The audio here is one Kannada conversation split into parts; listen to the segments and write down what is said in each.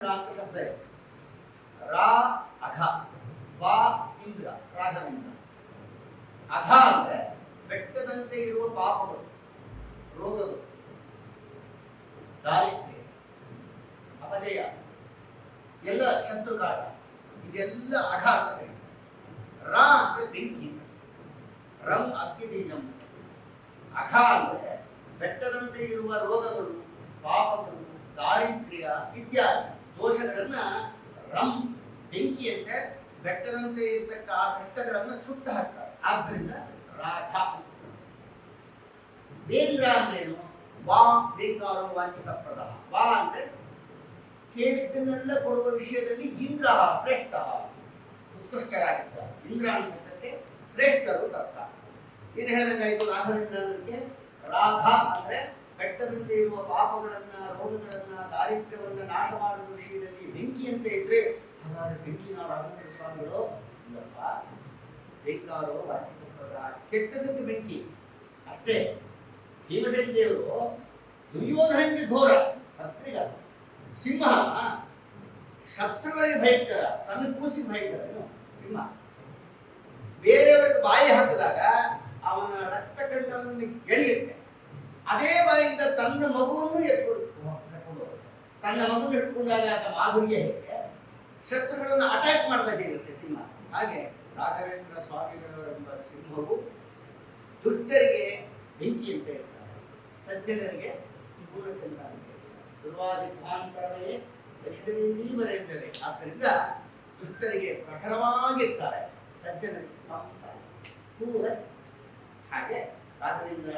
ಶಬ್ದ ರಾ, ಅಘ, ವಾ, ಇಂದ್ರ ರಾಘವೇಂದ್ರ ಅಘ ಅಂದ್ರೆ ಬೆಟ್ಟದಂತೆ ಇರುವ ಪಾಪಗಳು, ರೋಗಗಳು, ದಾರಿದ್ರ್ಯ, ಅಪಜಯ, ಎಲ್ಲ ಶತ್ರುಕಾಟ ಇದೆಲ್ಲ ಅಘ ಅಂತ ರಾ ಅಂದ್ರೆ ಬೆಂಕಿ, ರಂ ಅಗ್ನಿ ಬೀಜಂ. ಅಘ ಅಂದ್ರೆ ಬೆಟ್ಟದಂತೆ ಇರುವ ರೋಗಗಳು, ಪಾಪಗಳು, ದಾರಿದ್ರ್ಯ ಇತ್ಯಾದಿ. ದೋಷಗಳನ್ನ ರಂ ಬೆಂಕಿಯಂತೆ, ಬೆಟ್ಟದಂತೆ ಇರತಕ್ಕ ಆ ಬೆಟ್ಟಗಳನ್ನ ಸುಟ್ಟ ಹಾಕ್ತಾರೆ. ಆದ್ರಿಂದ ರಾಧ ಅಂತ. ವೇಂದ್ರ ಅಂದ್ರೇನು ವಾ ಬೇಕಾರೋ ವಾಂಚಿತ ಪದ ವಾ ಅಂದ್ರೆ ಕೇಳಿದ್ದನ್ನೆಲ್ಲ ಕೊಡುವ ವಿಷಯದಲ್ಲಿ ಇಂದ್ರ ಶ್ರೇಷ್ಠ. ಉತ್ಕೃಷ್ಟರಾಗಿದ್ದಾರೆ. ಇಂದ್ರ ಅನ್ನೋದಕ್ಕೆ ಶ್ರೇಷ್ಠರು ಅಂತ ಅರ್ಥ. ಏನು ಹೇಳಿದಂಗಾಯ್ತು ರಾಘವೇಂದ್ರನಿಗೆ ರಾಧ ಅಂದ್ರೆ ಬೆಟ್ಟದಂತೆ ಇರುವ ಪಾಪಗಳನ್ನ, ರೋಗಗಳನ್ನ, ದಾರಿದ್ರ್ಯವನ್ನ ನಾಶ ಮಾಡುವ ವಿಷಯದಲ್ಲಿ ಬೆಂಕಿಯಂತೆ ಇದ್ರೆ ಹಾಗಾದ್ರೆ ಬೆಂಕಿನ ರಾಘವೇಂದ್ರ ಸ್ವಾಮಿಗಳು ಇಲ್ಲಪ್ಪ ಬೇಕಾರೋ ವಾಚಿಕ ಪದ ಕೆಟ್ಟದಕ್ಕೆ ಬೆಂಕಿ. ಅಷ್ಟೇ. ಭೀಮಸೇನ ದೇವರು ದುರ್ಯೋಧನಕ್ಕೆ ಘೋರ. ಹತ್ರಿಗ ಸಿಂಹ. ಶತ್ರುಗಳಿಗೆ ಭಯಂಕರ. ತನ್ನ ಕೂಸಿ ಭಯಂಕರ. ಸಿಂಹ. ಬೇರೆಯವರಿಗೆ ಬಾಯಿ ಹಾಕಿದಾಗ ಅವನ ರಕ್ತ ಕಂಠವನ್ನು ಅದೇ ಬಾಯಿಂದ ತನ್ನ ಮಗುವನ್ನು ಎತ್ಕೊಂಡು ತನ್ನ ಮಗುವನ್ನು ಹಿಡ್ಕೊಂಡಾಗ ಆತ ಮಾಧುರ್ಯ ಹೇಗೆ? ಶತ್ರುಗಳನ್ನು ಅಟ್ಯಾಕ್ ಮಾಡ್ತಾ ಸಿಂಹ. ಹಾಗೆ ರಾಘವೇಂದ್ರ ಸ್ವಾಮಿಗಳವರೆಂಬ ಸಿಂಹವು ದುಷ್ಟರಿಗೆ ಬೆಂಕಿ ಅಂತ ಹೇಳ್ತಾರೆ ಸಜ್ಜನರಿಗೆ ಪೂರ್ಣಚಂದ್ರ ಅಂತ ದಕ್ಷಿಣವೇದೀ ಬರೆಯುತ್ತದೆ ಆದ್ದರಿಂದ ದುಷ್ಟರಿಗೆ ಪ್ರಖರವಾಗಿರ್ತಾರೆ ಸಜ್ಜನರಿಗೆ ಹಾಗೆ ರಾಘವೇಂದ್ರ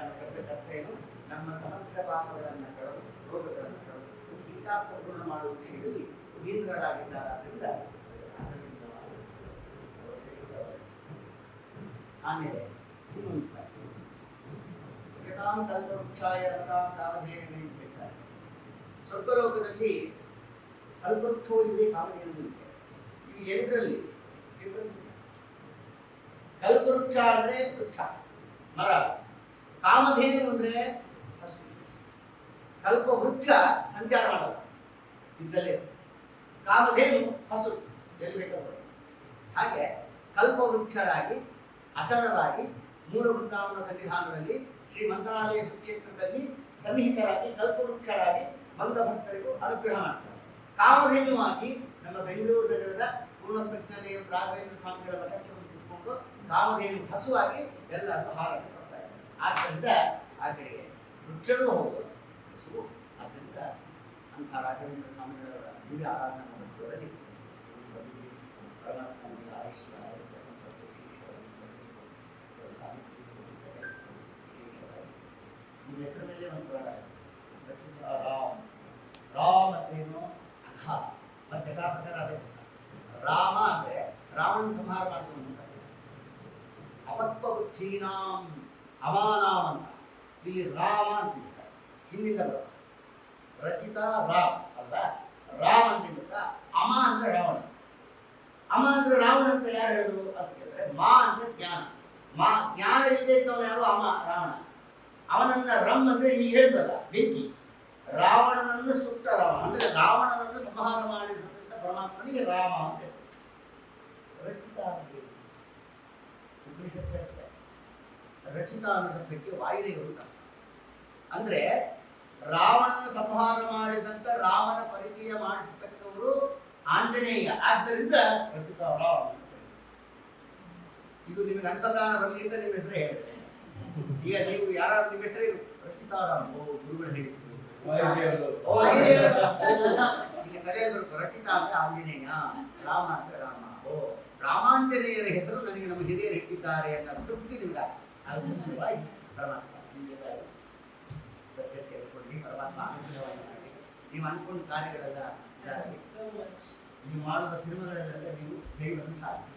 ಕಥೆಯನ್ನು ನಮ್ಮ ಸಮಗ್ರ ಪಾಪಗಳನ್ನು ಕಳೆದು, ರೋಗಗಳನ್ನು ಕಳೆದು ಪೂರ್ಣ ಮಾಡುವ ವಿಷಯದಲ್ಲಿ ವೀರರಾಗಿದ್ದಾರಾದ್ರಿಂದ ರಾಘವೇಂದ್ರ ಆಮೇಲೆ ಇನ್ನೊಂದು. ಜಗತಾಂ ಕಲ್ಪವೃಕ್ಷಾಯ ಸ್ವರ್ಗಲೋಕದಲ್ಲಿ ಕಲ್ಪವೃಕ್ಷವೂ ಇದೆ ಇದೆ ಈ ಎರಡರಲ್ಲಿ ಡಿಫ್ರೆನ್ಸ್ ಇದೆ. ಕಲ್ಪವೃಕ್ಷ ಅಂದ್ರೆ ವೃಕ್ಷ. ಮರ. ಕಾಮಧೇನು ಅಂದ್ರೆ ಕಲ್ಪವೃಕ್ಷ ಸಂಚಾರ ಮಾಡಲ್ಲ ಇದ್ದಲ್ಲೇ ಕಾಮಧೇನು ಹಸು ಎಲ್ಲಿ ಹಾಗೆ ಕಲ್ಪವೃಕ್ಷರಾಗಿ ಅಚರರಾಗಿ ಮೂಲ ವೃಂದಾವನ ಸನ್ನಿಧಾನದಲ್ಲಿ, ಶ್ರೀ ಮಂತ್ರಾಲಯ ಸುಕ್ಷೇತ್ರದಲ್ಲಿ ಸನ್ನಿಹಿತರಾಗಿ, ಕಲ್ಪವೃಕ್ಷರಾಗಿ ಬಂದ ಭಕ್ತರಿಗೂ ಅನುಗ್ರಹ ಮಾಡ್ತಾರೆ. ಕಾಮಧೇನುವಾಗಿ ನಮ್ಮ ಬೆಂಗಳೂರು ನಗರದ ಪೂರ್ಣಪ್ರಜ್ಞಾಲಯ ರಾಘವೇಂದ್ರ ಸ್ವಾಮಿಗಳ ಮಠಕ್ಕೆ ಕುತ್ಕೊಂಡು ಕಾಮಧೇನು ಹಸುವಾಗಿ ಎಲ್ಲರಿಗೂ ಹಾರಾಟ ಮಾಡ್ತಾರೆ ಆದ್ದರಿಂದ ಆ ಕಡೆಗೆ ವೃಕ್ಷನೂ ಹೌದು ಆದ್ದರಿಂದ ಅಂಥ ರಾಘವೇಂದ್ರ ಸ್ವಾಮಿಗಳವರ ದಿವ್ಯ ಆರಾಧನಾ ಮಹೋತ್ಸವದಲ್ಲಿ ಪರಮಾತ್ಮನಿಗೆ ಆಯುಷ್ಯ ನಿಮ್ಮ ಹೆಸರ ಮೇಲೆ ಒಂದು. ಲಕ್ಷ್ಮೀ ರಾಮ್. ರಾಮ್ ಅಂದ್ರೇನು ಅಘ. ಮತ್ತೆ ಯಥಾ ಪ್ರಕಾರ ಅದೇ ರಾಮ ಅಂದ್ರೆ ರಾವಣ ಸಂಹಾರ ಮಾಡ್ಕೊಂಡು ಅಂತ ಅಪಕ್ವ ಬುದ್ಧೀನಾಂ ಅಮಾನಾಂ ಅಂತ. ಇಲ್ಲಿ ರಾಮ ಅಂತ ಹಿಂದಿನ ಬರೋದು ರಚಿತ ರಾಮ್ ಅಲ್ಲ ರಾಮ್ ಅಂತಿದ್ದ ಅಮ ಅಂದ್ರೆ ರಾವಣ ಅಮ ಅಂದ್ರೆ ರಾವಣ ಅಂತ ಯಾರು ಹೇಳಿದ್ರು ಅಂತ ಕೇಳಿದ್ರೆ ಮಾ ಅಂದ್ರೆ ಜ್ಞಾನ ಮಾ ಜ್ಞಾನ ಇಲ್ಲದೆ ಇದ್ದವನು ಯಾರು ಅಮ ರಾವಣ ಅವನನ್ನ ರಮ್ ಅಂದ್ರೆ ಈಗ ಹೇಳ್ದಲ್ಲ ಬೆಂಕಿ ರಾವಣನನ್ನು ಸುಟ್ಟ ರಾವಣ ಅಂದ್ರೆ ರಾವಣನನ್ನು ಸಂಹಾರ ಮಾಡಿದಂತ ಪರಮಾತ್ಮನಿಗೆ ರಾಮ ಅಂತ ಹೆಸರು. ರಚಿತ ಅಂದ್ರೆ ಏನು? ಉಪನಿಷತ್ತು ಹೇಳ್ತದೆ. ರಚಿತ ಅನ್ನೋ ಶಬ್ದಕ್ಕೆ ವಾಯುದೇವರು ಅಂತ ಅರ್ಥ. ಅಂದ್ರೆ ರಾವಣನ ಸಂಹಾರ ಮಾಡಿದಂತ ರಾಮನ ಪರಿಚಯ ಮಾಡಿಸತಕ್ಕವರು ಆಂಜನೇಯ. ಆದ್ದರಿಂದ ರಚಿತ ಇದು ನಿಮಗೆ ಅನುಸಂಧಾನ ಅಂತ ನಿಮ್ಮ ಹೆಸರು ಹೇಳಿದೆ. ಈಗ ನೀವು ಯಾರು ನಿಮ್ಮ ಹೆಸರು ರಚಿತಾರಾಮ್ ಓ, ಗುರುಗಳು ಹೇಳಿದ್ರು ರಚಿತ. ಅಂದ್ರೆ ಆಂಜನೇಯ, ರಾಮ ಅಂದ್ರೆ ರಾಮ. ಓ, ರಾಮಾಂಜನೇಯರ ಹೆಸರು ನನಗೆ ನಮ್ಮ ಹಿರಿಯರು ಇಟ್ಟಿದ್ದಾರೆ ಅನ್ನೋ ತೃಪ್ತಿ ನಿಮ್ಗೆ ಪರಮಾತ್ಮ. ಕೇಳ್ಕೊಂಡು ಪರಮಾತ್ಮ ನೀವು ಅನ್ಕೊಂಡ ಕಾರ್ಯಗಳೆಲ್ಲ. ನೀವು ಮಾಡುವ ಸಿನಿಮಾಗಳಲ್ಲೆಲ್ಲ ನೀವು ಜೈವನ್ನು ಸಾಧಿಸಿ.